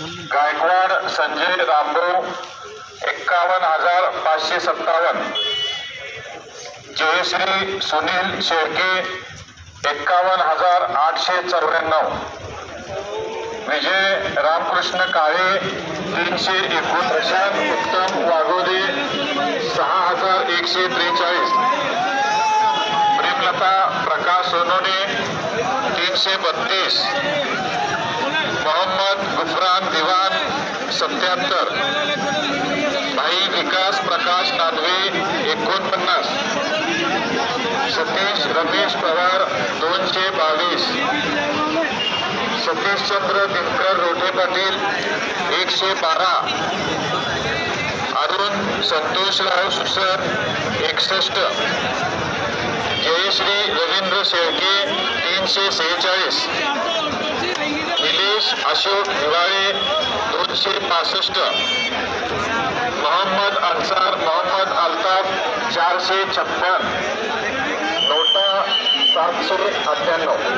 गायकवाड संजय रामभाऊ एक्कावन्न हजार पाचशे सत्तावन्न. जयश्री सुनील शेळके एक्कावन्न हजार आठशे चौऱ्याण्णव. विजय रामकृष्ण काळे तीनशे एकूण प्रशांत उत्तम वाघोदे सहा हजार एकशे त्रेचाळीस. प्रेमलता प्रकाश सोनोने तीनशे बत्तीस. सत्याहत्तर. भाई विकास प्रकाश नानवे एकोणपन्नास. सतीश रमेश पवार, दोनशे बावीस. सतीशचंद्र दिनकर, रोठे पाटील, एकशे बारा. अरुण संतोषराव सुसर एकसष्ट. जयश्री रवींद्र शेळके, तीनशे सेहेचाळीस. निलेश अशोक हिवाळे दोनशे पासष्ट मोहम्मद अन्सार मोहम्मद अल्ताफ चारशे छप्पन. नोटा सातशे अठ्ठ्याण्णव.